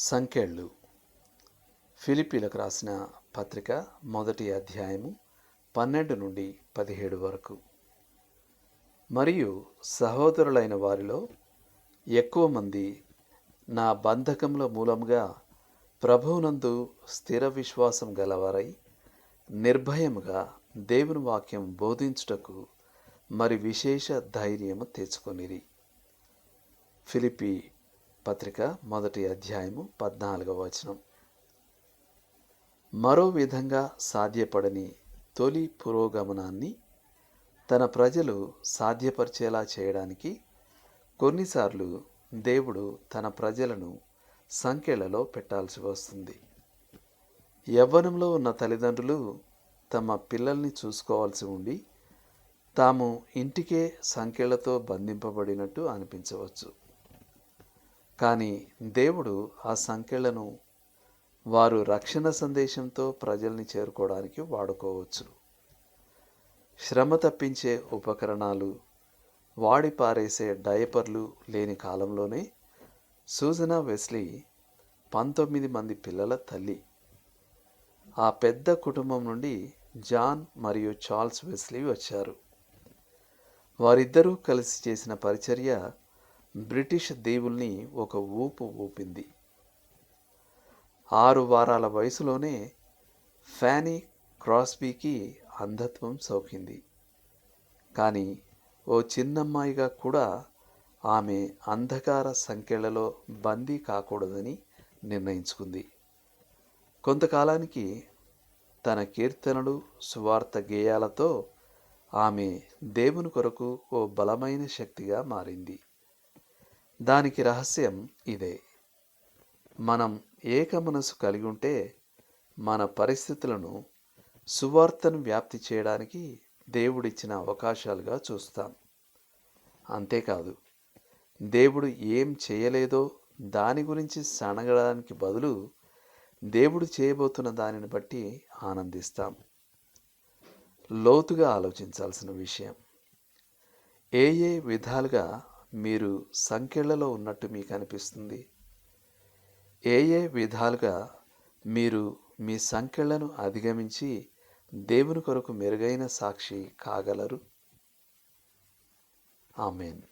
సంఖ్యళ్ళు ఫిలిపీలకు రాసిన పత్రిక మొదటి అధ్యాయము పన్నెండు నుండి పదిహేడు వరకు. మరియు సహోదరులైన వారిలో ఎక్కువ మంది నా బంధకముల మూలముగా ప్రభువునందు స్థిర విశ్వాసం గలవారై నిర్భయముగా దేవుని వాక్యం బోధించుటకు మరి విశేష ధైర్యము తెచ్చుకొనిరి. ఫిలిపి పత్రిక మొదటి అధ్యాయము పద్నాలుగవ వచనం. మరో విధంగా సాధ్యపడని తొలి పురోగమనాన్ని తన ప్రజలు సాధ్యపరిచేలా చేయడానికి కొన్నిసార్లు దేవుడు తన ప్రజలను సంఖ్యలలో పెట్టాల్సి వస్తుంది. యవ్వనంలో ఉన్న తల్లిదండ్రులు తమ పిల్లల్ని చూసుకోవాల్సి ఉండి తాము ఇంటికే సంఖ్యలతో బంధింపబడినట్టు అనిపించవచ్చు. కానీ దేవుడు ఆ సంఖ్యలను వారు రక్షణ సందేశంతో ప్రజల్ని చేరుకోవడానికి వాడుకోవచ్చు. శ్రమ తప్పించే ఉపకరణాలు వాడి పారేసే డయపర్లు లేని కాలంలోనే సూజనా వెస్లీ పంతొమ్మిది మంది పిల్లల తల్లి. ఆ పెద్ద కుటుంబం నుండి జాన్ మరియు చార్ల్స్ వెస్లీ వచ్చారు. వారిద్దరూ కలిసి చేసిన పరిచర్య బ్రిటిష్ దేవుల్ని ఒక ఊపు ఊపింది. ఆరు వారాల వయసులోనే ఫ్యానీ క్రాస్బీకి అంధత్వం సోకింది. కానీ ఓ చిన్నమ్మాయిగా కూడా ఆమె అంధకార సంఖ్యలలో బందీ కాకూడదని నిర్ణయించుకుంది. కొంతకాలానికి తన కీర్తనలు సువార్త గేయాలతో ఆమె దేవుని కొరకు ఓ బలమైన శక్తిగా మారింది. దానికి రహస్యం ఇదే. మనం ఏక మనసు కలిగి ఉంటే మన పరిస్థితులను సువార్తను వ్యాప్తి చేయడానికి దేవుడిచ్చిన అవకాశాలుగా చూస్తాం. అంతేకాదు దేవుడు ఏం చేయలేదో దాని గురించి సనగడానికి బదులు దేవుడు చేయబోతున్న దానిని బట్టి ఆనందిస్తాం. లోతుగా ఆలోచించాల్సిన విషయం ఏ ఏ విధాలుగా మీరు సంఖ్యలలో ఉన్నట్టు మీకు అనిపిస్తుంది. ఏ ఏ విధాలుగా మీరు మీ సంఖ్యలను అధిగమించి దేవుని కొరకు మెరుగైన సాక్షి కాగలరు? ఆమెన్.